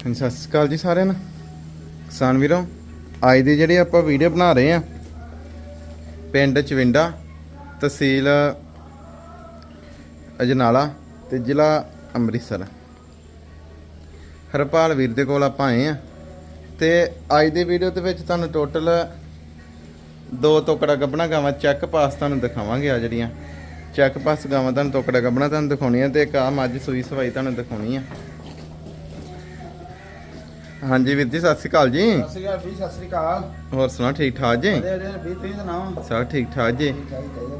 ਹਾਂਜੀ, ਸਤਿ ਸ਼੍ਰੀ ਅਕਾਲ ਜੀ ਸਾਰਿਆਂ ਨੂੰ। ਕਿਸਾਨ ਵੀਰੋ, ਅੱਜ ਦੀ ਜਿਹੜੀ ਆਪਾਂ ਵੀਡੀਓ ਬਣਾ ਰਹੇ ਆ ਪਿੰਡ ਚਵਿੰਡਾ, ਤਹਿਸੀਲ ਅਜਨਾਲਾ ਤੇ ਜ਼ਿਲ੍ਹਾ ਅੰਮ੍ਰਿਤਸਰ। ਹਰਪਾਲ ਵੀਰ ਦੇ ਕੋਲ ਆਪਾਂ ਆਏ ਆ ਤੇ ਅੱਜ ਦੀ ਵੀਡੀਓ ਦੇ ਵਿੱਚ ਤੁਹਾਨੂੰ ਟੋਟਲ ਦੋ ਟੋਕੜਾ ਗੱਬਣਾ ਗਾਵਾਂ, ਚੈੱਕ ਪਾਸ ਤੁਹਾਨੂੰ ਦਿਖਾਵਾਂਗੇ ਆ ਜਿਹੜੀਆਂ। ਚੈੱਕ ਪਾਸ ਗਾਵਾਂ ਤੁਹਾਨੂੰ ਟੋਕੜਾ ਗੱਬਣਾ ਤੁਹਾਨੂੰ ਦਿਖਾਉਣੀ ਆ ਤੇ ਇੱਕ ਆ ਮੱਝ ਸੂਈ ਸਵਾਈ ਤੁਹਾਨੂੰ ਦਿਖਾਉਣੀ ਆ। ਹਾਂਜੀ ਵੀਰ ਜੀ ਸਤਿ ਸ਼੍ਰੀ ਅਕਾਲ ਜੀ। ਸਤਿ ਸ਼੍ਰੀ ਅਕਾਲ ਵੀ ਸਤਿ ਸ਼੍ਰੀ ਅਕਾਲ। ਹੋਰ ਸੁਣਾ ਠੀਕ ਠਾਕ ਜੀ? ਵਧੀਆ ਵਧੀਆ ਵੀ ਤੁਸੀਂ ਸੁਣਾਓ? ਸਭ ਠੀਕ ਠਾਕ ਜੀ।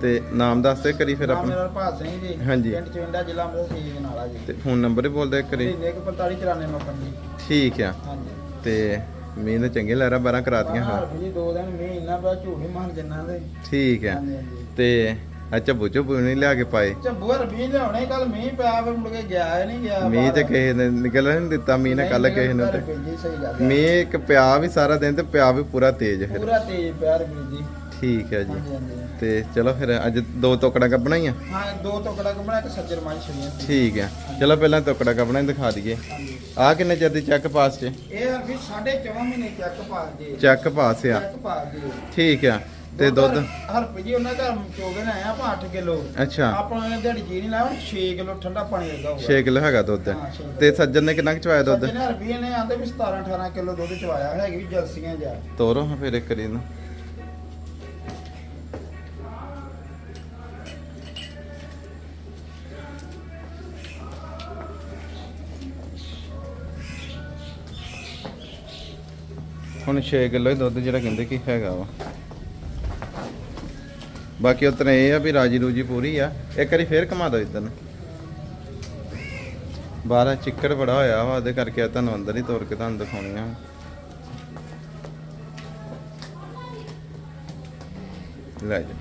ਤੇ ਨਾਮ ਦੱਸ ਦੇ ਕਰੀ ਫਿਰ ਆਪਣਾ। ਮੇਰਾ ਭਾਤ ਸਿੰਘ ਜੀ ਹਾਂਜੀ। ਪਿੰਡ ਚਵਿੰਡਾ ਜ਼ਿਲ੍ਹਾ ਅੰਮ੍ਰਿਤਸਰ ਸੀ ਨਾਲਾ ਜੀ। ਤੇ ਫੋਨ ਨੰਬਰ ਹੀ ਬੋਲ ਦੇ ਕਰੀ 45 94 ਮੱਕਨ ਜੀ ਠੀਕ ਆ। ਹਾਂਜੀ। ਤੇ ਮੀਂਹ ਦੇ ਚੰਗੇ ਲਹਿਰਾ ਬਾਰਾਂ ਕਰਾਤੀਆਂ ਹਾਂ ਜੀ ਦੋ ਦਿਨ ਮੀਂਹ ਇੰਨਾ ਪਿਆ ਝੂਠ ਮਾਰ ਜਿੰਨਾ ਦੇ ਠੀਕ ਆ। ਹਾਂਜੀ ਤੇ ਅੱਛਾ ਬੁੱਝੋ ਨਹੀਂ ਲਿਆ ਕੇ ਪਾਏ। ਝੱਬੂ ਰਬੀ ਲਿਆਉਣੇ ਕੱਲ ਮੀਂਹ ਪਿਆ ਫਿਰ ਮੁੜ ਕੇ ਗਿਆ ਹੀ ਨਹੀਂ ਗਿਆ ਮੀਂਹ ਤੇ ਕਿਸੇ ਨੇ ਨਿਕਲ ਨਹੀਂ ਦਿੱਤਾ ਮੀਂਹ ਨੇ ਕੱਲ ਕਿਸੇ ਨੂੰ ਤੇ। ਹੈ। ਮੀਂਹ ਇੱਕ ਪਿਆ ਵੀ ਸਾਰਾ ਦਿਨ ਤੇ ਪਿਆ ਵੀ ਪੂਰਾ ਤੇਜ਼ ਫਿਰ। ਪੂਰਾ ਤੇਜ਼ ਪਿਆ ਰਬੀ ਜੀ ਠੀਕ ਹੈ ਜੀ। ਹਾਂਜੀ ਹਾਂਜੀ। ਤੇ ਚਲੋ ਫਿਰ ਅੱਜ ਦੋ ਟੋਕੜਾ ਕੱਢਣਾ ਹੀ ਆ ਹਾਂ ਦੋ ਟੁਕੜਾ ਕਮਣਾ ਇੱਕ ਸੱਜਰ ਮਾਈ ਛੜੀਆਂ ਠੀਕ ਆ ਚਲੋ ਪਹਿਲਾਂ ਟੋਕੜਾ ਕੱਢਣਾ ਹੀ ਦਿਖਾ ਦਈਏ। ਆ ਕਿੰਨੇ ਚਿਰ ਦੀ ਚੈੱਕ ਪਾਸ ਚ? ਇਹ ਰਬੀ 4.5 ਮਹੀਨੇ ਚੱਕ ਪਾ ਦੇ ਚੈੱਕ ਪਾਸ ਆ। ਚੱਕ ਪਾ ਦੇ ਠੀਕ ਆ। ਤੇ ਦੁੱਧ? ਹਰਪੀ ਜੀ ਉਹਨਾਂ ਘਰ ਚੋਗੇ ਨੇ ਆਇਆ ਆਪਾਂ 8 ਕਿਲੋ। ਅੱਛਾ। ਆਪਾਂ ਨੇ ਦਿਹਾੜੀ ਜੀ ਨਹੀਂ ਲਾਇਆ 6 ਕਿਲੋ ਠੰਡਾ ਪਾਣੀ ਲੱਗਾ ਹੋਊਗਾ 6 ਕਿਲੋ ਹੈਗਾ ਦੁੱਧ। ਹਾਂ, ਛੇ ਕਿੱਲੋ। ਤੇ ਸੱਜਣ ਨੇ ਕਿੰਨਾ ਕੁ ਚਵਾਇਆ ਦੁੱਧ? ਸੱਜਣ ਹਰਪੀ ਨੇ ਆਂਦੇ ਵੀ 17 18 ਕਿਲੋ ਦੁੱਧ ਚਵਾਇਆ ਹੈਗੀ ਵੀ ਜਲਸੀਆਂ ਜਾ ਤੋਰੋ ਹਾਂ ਫਿਰ ਇੱਕ ਕਰੀ ਨੂੰ ਹੁਣ 6 ਕਿਲੋ ਹੀ ਦੁੱਧ ਜਿਹੜਾ ਕਹਿੰਦੇ ਕਿ ਹੈਗਾ ਵਾ। ਬਾਕੀ ਉਤਨੇ ਇਹ ਆ ਵੀ ਰਾਜੀ ਰੂਜੀ ਪੂਰੀ ਆ। ਇੱਕ ਵਾਰੀ ਫੇਰ ਘਮਾ ਦਿਓ ਇਦਾਂ ਬਾਹਰ ਚਿੱਕੜ ਬੜਾ ਹੋਇਆ ਵਾ, ਉਹਦੇ ਕਰਕੇ ਤੁਹਾਨੂੰ ਅੰਦਰ ਹੀ ਤੋਰ ਕੇ ਤੁਹਾਨੂੰ ਦਿਖਾਉਣੀਆਂ ਲੈ ਜਾ।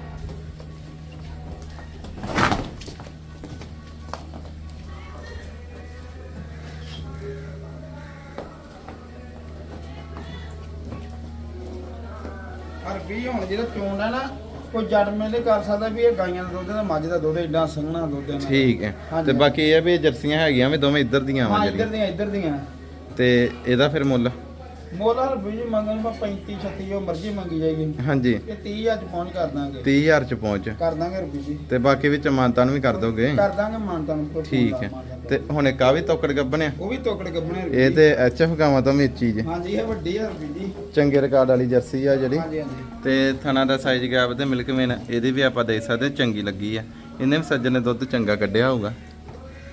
ਹਰਪੀ ਹੁਣ ਜਿਹੜਾ ਚੋਂਦਾ ਨਾ ਕੋਈ ਜੱਟ ਮੇਲੇ ਕਰ ਸਕਦਾ ਵੀ ਇਹ ਗਾਈਆਂ ਦਾ ਦੁੱਧ ਤੇ ਮੱਝ ਦਾ ਦੁੱਧ ਏਡਾ ਸੰਘਣਾ ਦੁੱਧ ਇਹਨਾਂ ਦਾ। ਠੀਕ ਹੈ ਹਾਂਜੀ। ਤੇ ਬਾਕੀ ਇਹ ਆ ਵੀ ਇਹ ਜਰਸੀਆਂ ਹੈਗੀਆਂ ਵੀ ਦੋਵੇਂ ਇੱਧਰ ਦੀਆਂ ਵਾ ਹਾਂ ਇੱਧਰ ਜਿਹੜੀਆਂ ਦੀਆਂ ਇੱਧਰ ਦੀਆਂ ਤੇ ਇਹਦਾ ਫਿਰ ਮੁੱਲ ਮੋਲਾ ਜੀ ਮੰਗਣ ਮੈਂ 35 36 ਜੋ ਮਰਜ਼ੀ ਮੰਗੀ ਜਾਏਗੀ। ਹਾਂਜੀ। ਇਹ 30000 ਚ ਪਹੁੰਚ ਕਰ ਦਾਂਗੇ। 30000 ਚ ਪਹੁੰਚ। ਕਰ ਦਾਂਗੇ ਹਰਪੀ ਜੀ। ਤੇ ਬਾਕੀ ਵਿੱਚ ਮਾਨਤਾਨ ਵੀ ਕਰ ਦੋਗੇ? ਕਰ ਦਾਂਗੇ ਮਾਨਤਾ ਨੂੰ ਠੀਕ ਹੈ। ਤੇ ਹੁਣ ਇੱਕ ਆ ਵੀ ਤੋਕੜ ਗੱਬਣਿਆ ਉਹ ਵੀ ਤੋਕੜ ਗੱਬਣੇ ਇਹ ਤੇ ਐਚਐਫ ਗਾਵਾਂ ਤੋਂ ਵਿੱਚ ਚੀਜ਼ ਹਾਂਜੀ ਇਹ ਵੱਡੀ ਹੈ ਹਰਪੀ ਜੀ। ਚੰਗੇ ਰਿਕਾਰਡ ਵਾਲੀ ਜਰਸੀ ਆ ਜਿਹੜੀ। ਹਾਂਜੀ ਹਾਂਜੀ। ਤੇ ਥਣਾ ਦਾ ਸਾਈਜ਼ ਗੈਪ ਤੇ ਮਿਲਕ ਮੇਨ ਇਹਦੀ ਵੀ ਆਪਾਂ ਦੇਖ ਸਕਦੇ ਚੰਗੀ ਲੱਗੀ ਆ। ਇਹਨੇ ਵੀ ਸੱਜਣ ਨੇ ਦੁੱਧ ਚੰਗਾ ਕੱਢਿਆ ਹੋਊਗਾ।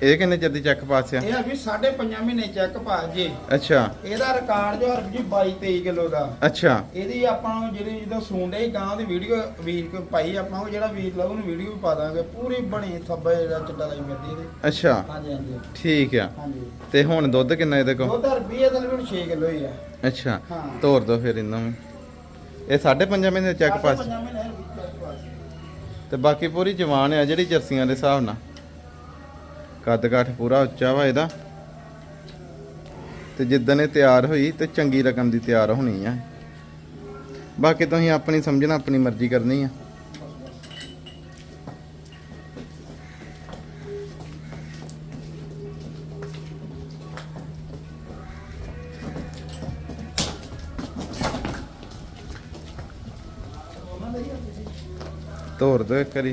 ਇਹ ਕਿੰਨੇ ਚਿਰ ਦੀ ਚੱਕ ਪਾਸਿਆ ਇਹ ਹਰਪੀ 5.5 ਮਹੀਨੇ ਚੈੱਕ ਪਾ ਜੇ। ਅੱਛਾ। ਇਹਦਾ ਰਿਕਾਰਡ ਜੋ ਹਰਪੀ ਜੀ 22 23 ਕਿਲੋ ਦਾ। ਅੱਛਾ। ਇਹਦੀ ਆਪਾਂ ਨੂੰ ਜਿਹੜੀ ਜਦੋਂ ਸੁਣਦੇ ਗਾਂ ਦੀ ਵੀਡੀਓ ਵੀਰ ਕੋ ਪਾਈ ਆਪਾਂ ਉਹ ਜਿਹੜਾ ਵੀਰ ਲਾਉ ਨੂੰ ਵੀਡੀਓ ਵੀ ਪਾ ਦਾਂਗੇ। ਪੂਰੀ ਬਣੀ ਥੱਬਾ ਜਿਹੜਾ ਚਿੱਟਾ ਲਾਈ ਮਿਲਦੀ ਇਹਦੇ। ਅੱਛਾ। ਹਾਂਜੀ ਹਾਂਜੀ। ਠੀਕ ਆ। ਹਾਂਜੀ। ਤੇ ਹੁਣ ਦੁੱਧ ਕਿੰਨਾ ਇਹਦੇ ਕੋਲ? ਦੁੱਧ ਹਰਪੀ ਇਹਦਾ ਵੀ 6 ਕਿਲੋ ਹੀ ਆ। ਅੱਛਾ। ਹਾਂ। ਤੋਰ ਦੋ ਫਿਰ ਇਹਨਾਂ ਨੂੰ ਇਹ 5.5 ਮਹੀਨੇ ਚੱਕ ਪਾਸ। ਮਹੀਨੇ ਹਰਪੀ check pass। ਤੇ ਬਾਕੀ ਪੂਰੀ ਜਵਾਨ ਆ ਜਿਹੜੀ ਜਰਸੀਆਂ ਦੇ ਹਿਸਾਬ ਨਾਲ। ਕੱਦ ਕਾਠ ਪੂਰਾ ਉੱਚਾ ਵਾ ਇਹਦਾ। ਤੇ ਜਿੱਦਣ ਇਹ ਤਿਆਰ ਹੋਈ ਤੇ ਚੰਗੀ ਰਕਮ ਦੀ ਤਿਆਰ ਹੋਣੀ ਆ। ਬਾਕੀ ਤੁਸੀਂ ਆਪਣੀ ਸਮਝਣਾ, ਆਪਣੀ ਮਰਜ਼ੀ ਕਰਨੀ ਆ। ਤੋਰ ਦੋ ਇੱਕ ਵਾਰੀ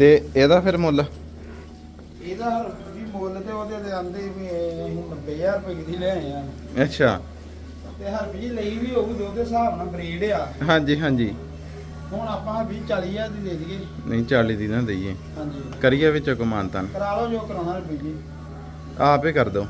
ਤੇ ਇਹਦਾ ਫਿਰ ਮੁੱਲ? ਇਹਦਾ ਜੀ ਮੁੱਲ ਤੇ ਉਹਦੇ ਤੇ ਆਂਦੇ ਵੀ ਅਸੀਂ 90000 ਰੁਪਏ ਦੀ ਲੈ ਆਏ ਆ। ਅੱਛਾ। ਤੇ ਹਰਪੀ ਜੀ ਲਈ ਵੀ ਹੋਊ ਦੁੱਧ ਦੇ ਹਿਸਾਬ ਨਾਲ ਬਰੀਡ ਆ। ਹਾਂਜੀ ਹਾਂਜੀ। ਹੁਣ ਆਪਾਂ 20 40000 ਦੀ ਦੇ ਦਈਏ। ਨਹੀਂ 40 ਦੀ ਨਾ ਦਈਏ। ਹਾਂਜੀ। ਕਰੀਏ ਵਿੱਚੋਂ ਕਮਾਨਤਾਨ ਕਰਾ ਲਓ ਜੋ ਕਰਾਉਣਾ ਹਰਪੀ ਜੀ ਆਪ ਕਰ ਦੋ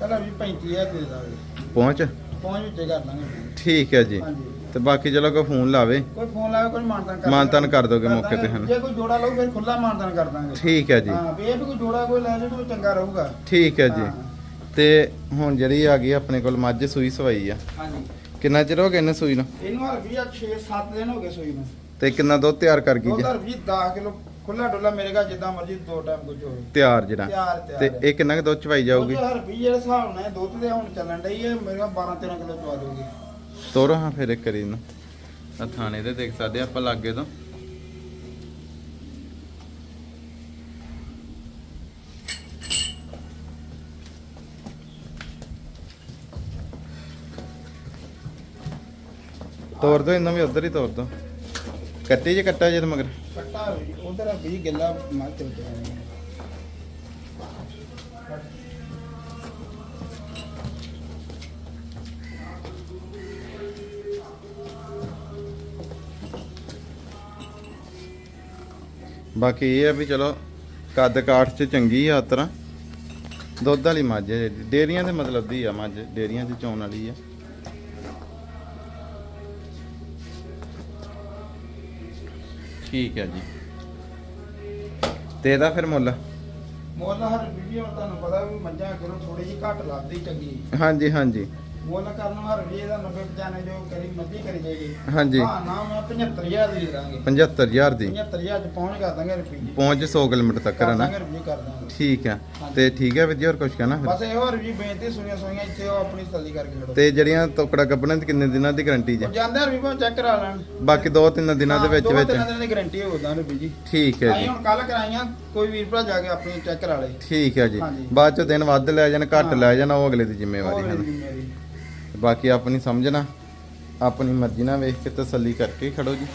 ਪਹਿਲਾਂ ਵੀ 35000 ਦੇ ਦਾਂਗੇ। ਪਹੁੰਚ। ਪਹੁੰਚ ਵਿੱਚੇ ਕਰ ਦਾਂਗੇ ਠੀਕ ਹੈ ਜੀ। ਹਾਂਜੀ। ਤੇ ਬਾਕੀ ਚਲੋ ਕੋਈ ਫੋਨ ਲਾਵੇ। ਕੋਈ ਫੋਨ ਲਾਵੇ ਕੋਈ ਮਾਨਤਨ ਕਰ ਮਾਨਤਾਨ ਕਰ ਦੋਗੇ ਮੌਕੇ ਤੇ। ਹਨ? ਜੇ ਕੋਈ ਜੋੜਾ ਲਊ ਫਿਰ ਖੁੱਲਾ ਮਾਨਤਨ ਕਰ ਦਾਂਗੇ। ਠੀਕ ਹੈ ਜੀ। ਹਾਂ ਵੀ ਇਹ ਵੀ ਕੋਈ ਜੋੜਾ ਕੋਈ ਲੈ ਜਾਵੇ ਤਾਂ ਚੰਗਾ ਰਹੂਗਾ। ਠੀਕ ਹੈ ਜੀ। ਤੇ ਹੁਣ ਜਿਹੜੀ ਆ ਗਈ ਆਪਣੇ ਕੋਲ ਮੱਝ ਸੂਈ ਸਵਾਈ ਆ। ਹਾਂਜੀ। ਕਿੰਨਾ ਚਿਰ ਹੋ ਗਿਆ ਇਹਨੇ ਸੂਈ ਨੂੰ? ਇਹਨੂੰ ਹਰ ਵੀ 6-7 ਦਿਨ ਹੋ ਗਏ ਸੂਈ ਨੂੰ। ਤੇ ਕਿੰਨਾ ਦੁੱਧ ਤਿਆਰ ਕਰ ਗਈ ਜੀ ਹਰ ਵੀ 10 ਕਿਲੋ ਖੁੱਲਾ ਡੁੱਲਾ ਘਰ ਜਿੱਦਾਂ ਮਰਜ਼ੀ ਦੋ ਟਾਈਮ ਕੁਝ ਹੋਵੇ। ਤਿਆਰ ਜਿਹੜਾ। ਤਿਆਰ ਤਿਆਰ। ਤੇ ਇਹ ਕਿੰਨਾ ਕੁ ਦੁੱਧ ਚਵਾਈ ਜਾਊਗੀ? ਉਹ ਹਰ ਵੀ ਜਿਹੜੇ ਹਿਸਾਬ ਨਾਲ ਇਹ ਦੁੱਧ ਦੇ ਹੁਣ ਚੱਲਣ ਡਈ ਹੈ ਮੇਰੇ ਕੋਲ 12-13 ਕਿਲੋ ਚਵਾ ਦੂਗੀ ਤੋਰੋ ਹਾਂ ਫਿਰ ਇੱਕ ਕਰੀ ਨੂੰ ਆ ਥਾਣੇ ਤੇ ਦੇਖ ਸਕਦੇ ਆ ਆਪਾਂ ਲਾਗੇ ਤੋਂ। ਤੋਰ ਦੋ ਇਹਨਾਂ ਵੀ ਉਧਰ ਹੀ ਤੋਰ ਦੋ। ਕੱਟੀ ਜੇ ਕੱਟਾ ਜੇ ਮਗਰ। ਕੱਟਾ ਉਧਰ ਵੀ ਗਿੱਲਾ ਮਾਰ ਚੱਲ ਪਿਆ ਬਾਕੀ ਇਹ ਆ ਵੀ ਚਲੋ ਕੱਦ ਕਾਠ ਚ ਚੰਗੀ ਆ ਤਰ੍ਹਾਂ। ਦੁੱਧ ਵਾਲੀ ਮੱਝ ਹੈ ਜਿਹੜੀ। ਡੇਅਰੀਆਂ ਦੇ ਮਤਲਬ ਦੀ ਆ ਮੱਝ ਡੇਅਰੀਆਂ 'ਚ ਚੋਣ ਵਾਲੀ ਆ। ਠੀਕ ਹੈ ਜੀ। ਤੇ ਇਹਦਾ ਫਿਰ ਮੁੱਲ? ਮੁੱਲ ਹਰ ਵੀਡੀਓ ਤੁਹਾਨੂੰ ਪਤਾ ਵੀ ਮੱਝਾਂ ਕਰੋ ਥੋੜੀ ਜਿਹੀ ਘੱਟ ਲੱਗਦੀ ਚੰਗੀ। ਹਾਂਜੀ ਹਾਂਜੀ। ਮੁੱਲ ਕਰਨ ਹਰ ਵੀ ਇਹਦਾ 90 95 ਜੋ ਕਰੀ ਮੱਝੀ ਕਰੀ ਜਾਏਗੀ ਹਾਂਜੀ। ਹਾਂ ਨਾ ਮੈਂ 75000 ਦੀ ਦੇ ਦਾਂਗੇ। 75000 ਦੀ? 75000 ਚ ਪਹੁੰਚ ਕਰ ਦਾਂਗੇ ਰੁਪਏ ਪਹੁੰਚ 100 ਕਿਲੋਮੀਟਰ ਤੱਕ ਕਰ ਹੈ ਨਾ? ਦਾਂਗੇ ਰੁਪਏ ਕਰ ਦਾਂਗੇ। ਠੀਕ ਹੈ। ਤੇ ਠੀਕ ਹੈ ਵੀਰ ਜੀ ਹੋਰ ਕੁਝ ਕਹਿਣਾ ਫਿਰ? ਬਸ ਇਹੋ ਹਰ ਵੀ ਬੇਨਤੀ ਸੁਣੀਆਂ ਸੁਣੀਆਂ ਇੱਥੇ ਉਹ ਆਪਣੀ ਤਸੱਲੀ ਕਰਕੇ ਖੜੋ। ਤੇ ਜਿਹੜੀਆਂ ਤੋਕੜਾ ਗੱਬਣਾ ਤੇ ਕਿੰਨੇ ਦਿਨਾਂ ਦੀ ਗਾਰੰਟੀ ਜੇ? ਉਹ ਜਾਂਦੇ ਹਰ ਵੀ ਭਾਵੇਂ ਚੈੱਕ ਕਰਾ ਲੈਣ। ਬਾਕੀ ਦੋ ਤਿੰਨ ਦਿਨਾਂ ਦੇ ਵਿੱਚ ਦੋ ਵਿੱਚ। ਤਿੰਨ ਦਿਨਾਂ ਦੀ ਗਾਰੰਟੀ ਹੋਦਾ ਰੁਪਏ ਜੀ ਠੀਕ ਹੈ ਜੀ। ਹੁਣ ਕੱਲ ਕਰਾਈਆਂ ਕੋਈ ਵੀਰ ਭਰਾ ਜਾ ਕੇ ਆਪਣੀ ਚੈੱਕ ਕਰਾ ਲੇ। ਠੀਕ ਹੈ ਜੀ। ਹਾਂਜੀ। ਬਾਅਦ ਚ ਦਿਨ ਵੱਧ ਲੈ ਜਾਣ ਘੱਟ। ਲੈ ਜਾਣ ਉਹ ਅਗਲੇ ਦੀ ਜ਼ਿੰਮੇਵਾਰੀ ਹੈ ਬਾਕੀ ਆਪਣੀ ਸਮਝਣਾ ਆਪਣੀ ਮਰਜ਼ੀ ਨਾਲ ਵੇਖ ਕੇ ਤਸੱਲੀ ਕਰਕੇ ਖੜੋ ਜੀ।